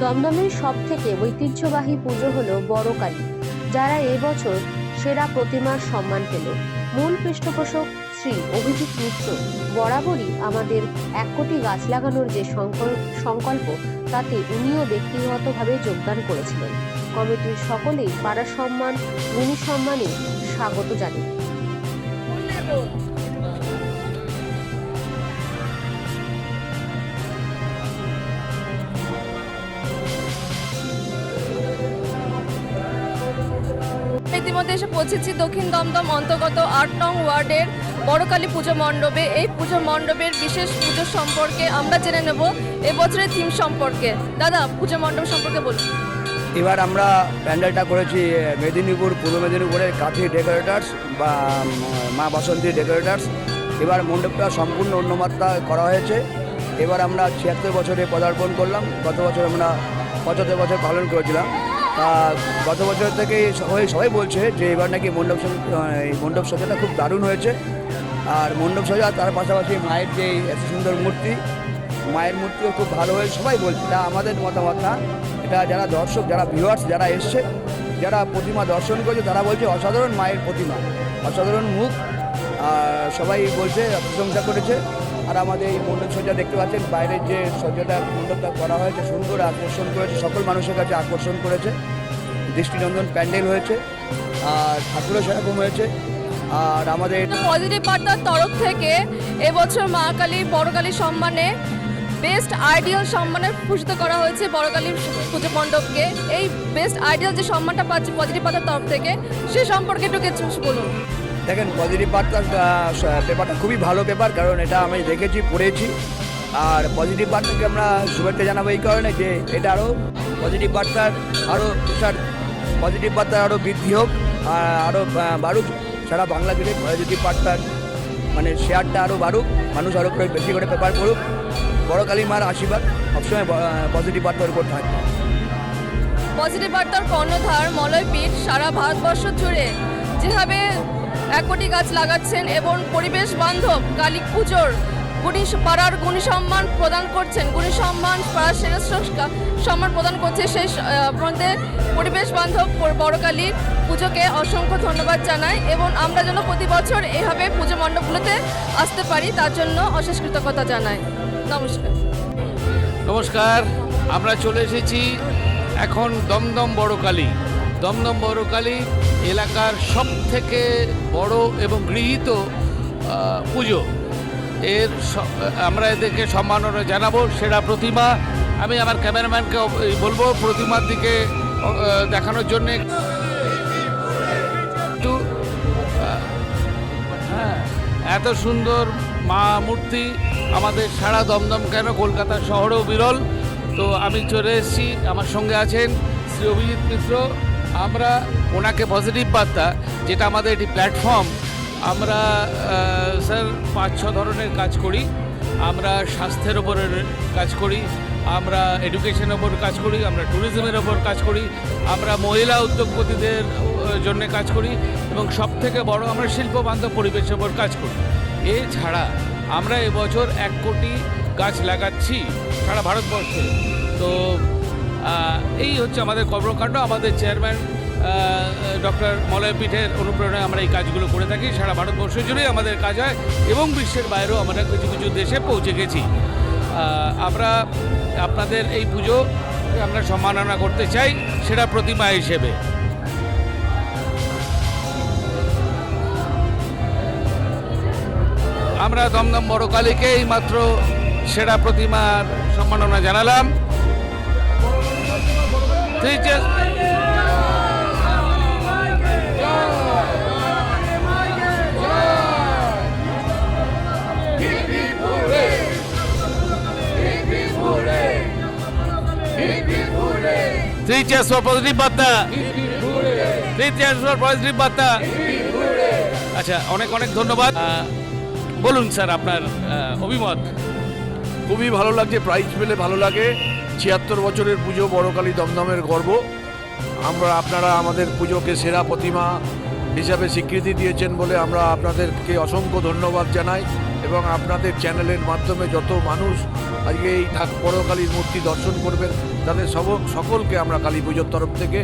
দমদমের সব থেকে ঐতিহ্যবাহী পুজো হল বড় কালী যারা এবছর সেরা প্রতিমার সম্মান পেল। মূল পৃষ্ঠপোষক শ্রী অভিজিৎ মিত্র, বরাবরই আমাদের এক কোটি গাছ লাগানোর যে সংকল্প, তাতে উনিও ব্যক্তিগতভাবে যোগদান করেছিলেন। কমিটির সকলেই পাড়া সম্মান গুণী সম্মানে স্বাগত জানান ইতিমধ্যে এসে পৌঁছেছি দক্ষিণ দমদম অন্তর্গত আট নং ওয়ার্ডের বড়কালী পুজো মণ্ডপে। এই পুজো মণ্ডপের বিশেষ পুজো সম্পর্কে আমরা জেনে নেব, এবছরের থিম সম্পর্কে। দাদা, পুজো মণ্ডপ সম্পর্কে বলুন। এবার আমরা প্যান্ডেলটা করেছি মেদিনীপুর, পূর্ব মেদিনীপুরের কাঁথি ডেকোরেটার্স বা মা বাসন্তী ডেকোরেটার্স। এবার মণ্ডপটা সম্পূর্ণ অন্যমাত্রা করা হয়েছে। এবার আমরা ছিয়াত্তর বছরে পদার্পণ করলাম। গত বছর আমরা পঁচাত্তর বছর পালন করেছিলাম। গত বছর থেকে সবাই সবাই বলছে যে এবার নাকি মণ্ডপ মণ্ডপ সজ্জাটা খুব দারুণ হয়েছে। আর মণ্ডপ সজ্জা তার পাশাপাশি মায়ের যে এত সুন্দর মূর্তি, মায়ের মূর্তিও খুব ভালো হয়েছে। সবাই বলছে, এটা আমাদের মতামত না। এটা যারা দর্শক, যারা ভিউয়ার্স যারা এসছে, যারা প্রতিমা দর্শন করছে, তারা বলছে অসাধারণ মায়ের প্রতিমা, অসাধারণ মুখ। আর সবাই বলছে, প্রশংসা করেছে। আর আমাদের এই মণ্ডপ সজ্জা দেখতে পাচ্ছেন, বাইরের যে সজ্জাটা মণ্ডপটা করা হয়েছে, সুন্দর আকর্ষণ করেছে, সকল মানুষের কাছে আকর্ষণ করেছে। দৃষ্টিনন্দন প্যান্ডেল হয়েছে, আর ঠাকুরও সেরকম হয়েছে, আর আমাদের পজিটিভ বার্তার তরফ থেকে এবছর মা কালী বড়কালী সম্মানে বেস্ট আইডিয়াল সম্মানে ভূষিত করা হয়েছে বড়কালী পুজো মণ্ডপকে। এই বেস্ট আইডিয়াল যে সম্মানটা পাচ্ছে পজিটিভ বার্তার তরফ থেকে, সে সম্পর্কে একটু কিছু বলুন। দেখেন পজিটিভ বার্তা পেপারটা খুবই ভালো পেপার কারণ এটা আমি দেখেছি, পড়েছি। আর পজিটিভ বার্তাকে আমরা শুভেচ্ছা জানাব এই কারণে যে এটা আরও পজিটিভ বার্তার আরও প্রসার পজিটিভ বার্তার আরও বৃদ্ধি হোক, আর আরও বাড়ুক। সারা বাংলা জুড়ে পজিটিভ বার্তার মানে শেয়ারটা আরও বাড়ুক, মানুষ আরও করে বেশি করে পেপার পড়ুক। বড় কালী মার আশীর্বাদ সবসময় পজিটিভ বার্তার উপর থাকবে পজিটিভ বার্তার কর্ণধার মলয়পীঠ সারা ভারতবর্ষ জুড়ে যেভাবে এক কোটি গাছ লাগাচ্ছেন এবং পরিবেশ বান্ধব কালী পুজোর গুণী পাড়ার গুণী সম্মান প্রদান করছেন। গুণী সম্মান পাড়ার শ্রেষ্ঠ সম্মান প্রদান করছে সেই মধ্যে পরিবেশ বান্ধব বড়কালী পুজোকে অসংখ্য ধন্যবাদ জানাই এবং আমরা যেন প্রতি বছর এইভাবে পুজো মণ্ডপগুলোতে আসতে পারি, তার জন্য অশেষ কৃতজ্ঞতা জানাই। নমস্কার। নমস্কার, আমরা চলে এসেছি এখন দমদম বড়কালী। দমদম বড়কালী এলাকার সব থেকে বড় এবং গৃহীত পুজো। এর আমরা এদেরকে সম্মাননা জানাব, সেরা প্রতিমা। আমি আমার ক্যামেরাম্যানকে বলব, প্রতিমার দিকে দেখানোর জন্যে। একটু হ্যাঁ এত সুন্দর মা মূর্তি, আমাদের সারা দমদম কেন, কলকাতা শহরেও বিরল। তো আমি চলে এসেছি, আমার সঙ্গে আছেন শ্রী অভিজিৎ মিত্র। আমরা ওনাকে পজিটিভ বার্তা, যেটা আমাদের একটি প্ল্যাটফর্ম আমরা স্যার পাঁচ, ছ ধরনের কাজ করি। আমরা স্বাস্থ্যের ওপরে কাজ করি। আমরা এডুকেশনের ওপর কাজ করি। আমরা ট্যুরিজমের ওপর কাজ করি। আমরা মহিলা উদ্যোগপতিদের জন্য কাজ করি। এবং সব থেকে বড় আমরা শিল্প বান্ধব পরিবেশের ওপর কাজ করি। এছাড়া আমরা এবছর এক কোটি গাছ লাগাচ্ছি সারা ভারতবর্ষে। তো এই হচ্ছে আমাদের কর্মকাণ্ড। আমাদের চেয়ারম্যান ডক্টর মলয় মলয়পীঠের অনুপ্রেরণায় আমরা এই কাজগুলো করে থাকি। সারা ভারতবর্ষ জুড়েই আমাদের কাজ হয় এবং বিশ্বের বাইরেও আমরা কিছু কিছু দেশে পৌঁছে গেছি। আমরা আপনাদের এই পুজো আমরা সম্মাননা করতে চাই সেটা প্রতিমা হিসেবে। আমরা দমদম বড় কালীকে এই মাত্র সেরা প্রতিমার সম্মাননা জানালাম। Three cheers. Three cheers for positive বার্তা Three cheers for positive বার্তা আচ্ছা অনেক অনেক ধন্যবাদ বলুন স্যার আপনার অভিমত খুবই ভালো লাগছে প্রাইজ পেলে ভালো লাগে। ছিয়াত্তর বছরের পুজো, বড়কালী দমদমের গর্ব। আমরা আপনারা আমাদের পুজোকে সেরা প্রতিমা হিসাবে স্বীকৃতি দিয়েছেন বলে আমরা আপনাদেরকে অসংখ্য ধন্যবাদ জানাই এবং আপনাদের চ্যানেলের মাধ্যমে যত মানুষ আজকে এই ঠাক বড় কালীর মূর্তি দর্শন করবেন, তাদের সব, সকলকে আমরা কালী পুজোর তরফ থেকে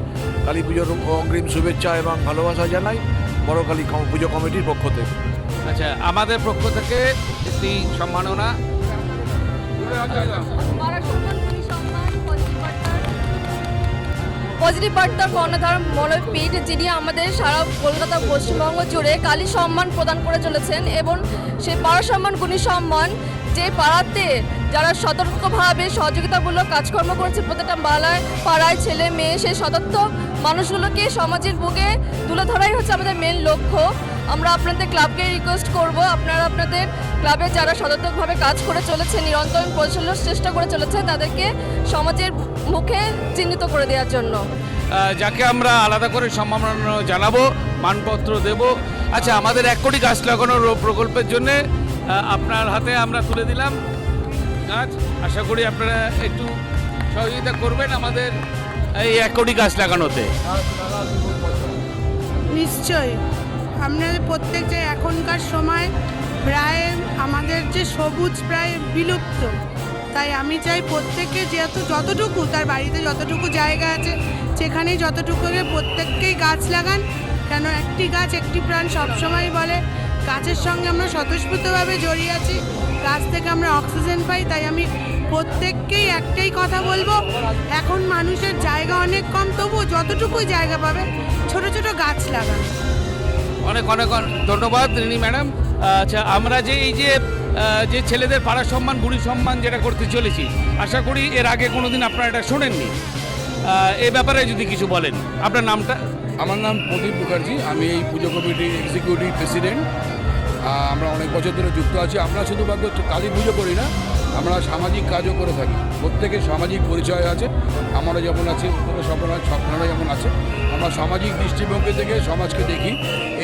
কালী পুজোর অগ্রিম শুভেচ্ছা এবং ভালোবাসা জানাই বড় কালী পুজো কমিটির পক্ষ থেকে। আচ্ছা আমাদের পক্ষ থেকে একটি সম্মাননা। পজিটিভ বার্তা কর্ণধার মলয় যিনি আমাদের সারা কলকাতা, পশ্চিমবঙ্গ জুড়ে কালী সম্মান প্রদান করে চলেছেন এবং সেই পাড়া সম্মান গুণী সম্মান যে পাড়াতে যারা সতর্কভাবে সহযোগিতামূলক কাজকর্ম করছে প্রত্যেকটা বালায় পাড়ায় ছেলে, মেয়ে সেই সতর্ক মানুষগুলোকে সমাজের বুকে তুলে ধরাই হচ্ছে আমাদের মেন লক্ষ্য। আমরা আপনাদের ক্লাবকে রিকোয়েস্ট করব। আপনারা আপনাদের ক্লাবে যারা সতর্কভাবে কাজ করে চলেছে, নিরন্তর পরিচালনার চেষ্টা করে চলেছে, তাদেরকে সমাজের মুখে চিহ্নিত করে দেওয়ার জন্য। যাকে আমরা আলাদা করে সম্মাননা জানাব, মানপত্র দেব। আচ্ছা আমাদের এক কোটি গাছ লাগানোর প্রকল্পের জন্য আপনার হাতে আমরা তুলে দিলাম। গাছ, আশা করি আপনারা একটু সহযোগিতা করবেন আমাদের এই এক কোটি গাছ লাগানোতে। নিশ্চয়ই। আপনাদের প্রত্যেক যে এখনকার সময় প্রায় আমাদের যে সবুজ প্রায় বিলুপ্ত, তাই আমি চাই প্রত্যেককে যেহেতু যতটুকু, তার বাড়িতে যতটুকু জায়গা আছে সেখানে যতটুকু প্রত্যেককেই গাছ লাগান। কেন একটি গাছ একটি প্রাণ সবসময় বলে গাছের সঙ্গে আমরা স্বতঃস্ফূর্তভাবে জড়িয়ে আছি। গাছ থেকে আমরা অক্সিজেন পাই তাই আমি প্রত্যেককেই একটাই কথা বলব এখন মানুষের জায়গা অনেক কম তবুও যতটুকুই জায়গা পাবে ছোট ছোট গাছ লাগান। অনেক অনেক অনেক ধন্যবাদ রিনি ম্যাডাম। আচ্ছা আমরা যে এই যে যে ছেলেদের পাড়া সম্মান বুড়ি সম্মান যেটা করতে চলেছি আশা করি এর আগে কোনোদিন আপনারা এটা শোনেননি। এ ব্যাপারে যদি কিছু বলেন আপনার নামটা? আমার নাম প্রদীপ মুখার্জি আমি এই পুজো কমিটির এক্সিকিউটিভ প্রেসিডেন্ট আমরা অনেক বছর ধরে যুক্ত আছি। আমরা শুধুমাত্র কালী পুজো করি না, আমরা সামাজিক কাজও করে থাকি। প্রত্যেকের সামাজিক পরিচয় আছে। আমারও যেমন আছে কোনো স্বপ্ন স্বপ্নরা যেমন আছে। আমরা সামাজিক দৃষ্টিভঙ্গি থেকে সমাজকে দেখি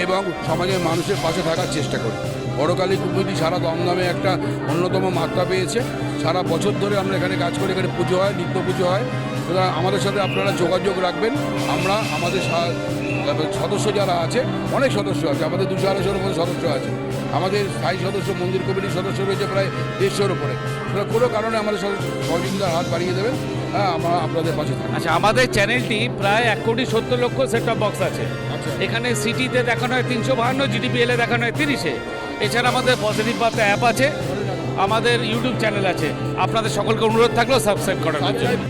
এবং সমাজের মানুষের পাশে থাকার চেষ্টা করি। বড়কালী কমিটি সারা দমদমে একটা অন্যতম মাত্রা পেয়েছে। সারা বছর ধরে আমরা এখানে কাজ করি, এখানে পুজো হয়, নিত্য পুজো হয়। সুতরাং আমাদের সাথে আপনারা যোগাযোগ রাখবেন। আমরা, আমাদের সদস্য যারা আছে, অনেক সদস্য আছে। আমাদের দুশো আড়াইশোর মতো সদস্য আছে। আমাদের স্থায়ী সদস্য মন্দির কমিটির সদস্য রয়েছে প্রায় দেড়শোর উপরে। সুতরাং কোনো কারণে আমাদের সহযোগিতার হাত বাড়িয়ে দেবেন হ্যাঁ আমরা আপনাদের পাশে থাকি আচ্ছা আমাদের চ্যানেলটি প্রায় এক কোটি সত্তর লক্ষ সেট বক্স আছে। আচ্ছা। এখানে সিটিতে দেখানো হয় তিনশো বাহান্ন জিডিপিএলে দেখানো হয় তিরিশে। এছাড়া আমাদের পজিটিভ বার্তা অ্যাপ আছে আমাদের ইউটিউব চ্যানেল আছে। আপনাদের সকলকে অনুরোধ থাকলেও সাবস্ক্রাইব করানোর জন্য।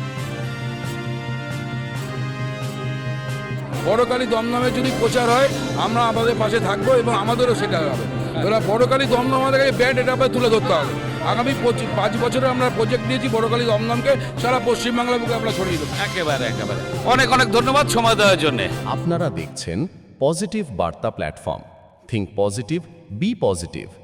বড়কালী দমদমে যদি প্রচার হয় আমরা আমাদের পাশে থাকব এবং আমাদেরও সেটা হবে। এবার বড়কালী দমদম আমাদেরকে ব্যান্ড এটা তুলে ধরতে হবে। আগামী পঁচিশ পাঁচ বছরে আমরা প্রজেক্ট নিয়েছি বড়কালী দমদমকে সারা পশ্চিমবাংলার বুকে আমরা ছড়িয়ে দেবো। একেবারে একেবারে। অনেক অনেক ধন্যবাদ সময় দেওয়ার জন্যে। আপনারা দেখছেন পজিটিভ বার্তা platform think positive be positive